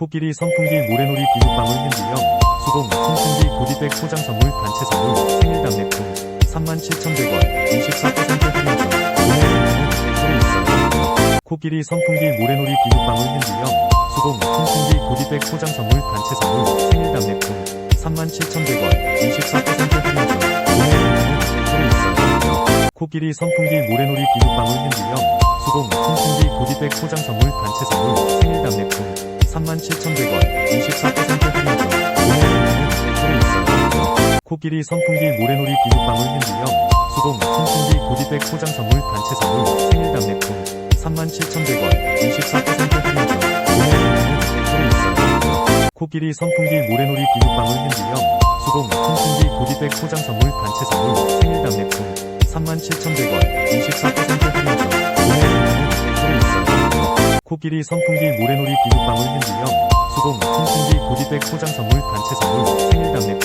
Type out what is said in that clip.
코끼리 선풍기 모래놀이 비눗방울 핸드형 수공 선풍기 고디백 포장 선물 단체 선물 생일 답례품 37,100원 24% 할인 중 구매 링크는 댓글에 있어요. 코끼리 선풍기 모래놀이 비눗방울 핸드형 수공 선풍기 고디백 포장 선물 단체 선물 생일 답례품 37,100원 24% 할인 중 구매 링크는 댓글에 있어요. 코끼리 선풍기 모래놀이 비눗방울 핸드형 수공 선풍기 고디백 포장 선물 단체 선물 생일 답례품 37,100원 24% 할인 중 구매 링크는 댓글에 있어요. 코끼리 선풍기 모래놀이 비눗방울 핸드형 수공 선풍기 고디백 포장 선물 단체 선물 생일 답례품 37,100원 24% 할인 중 구매 링크는 댓글에 있어요. 코끼리 선풍기 모래놀이 비눗방울 핸드형 수공 선풍기 고디백 포장 선물 단체 선물 생일 답례품 37,100원 24% 할인 중구 코끼리 선풍기 모래놀이 비눗방울 핸드형 수공 선풍기 고디백 포장 선물 단체 선물 생일 답례품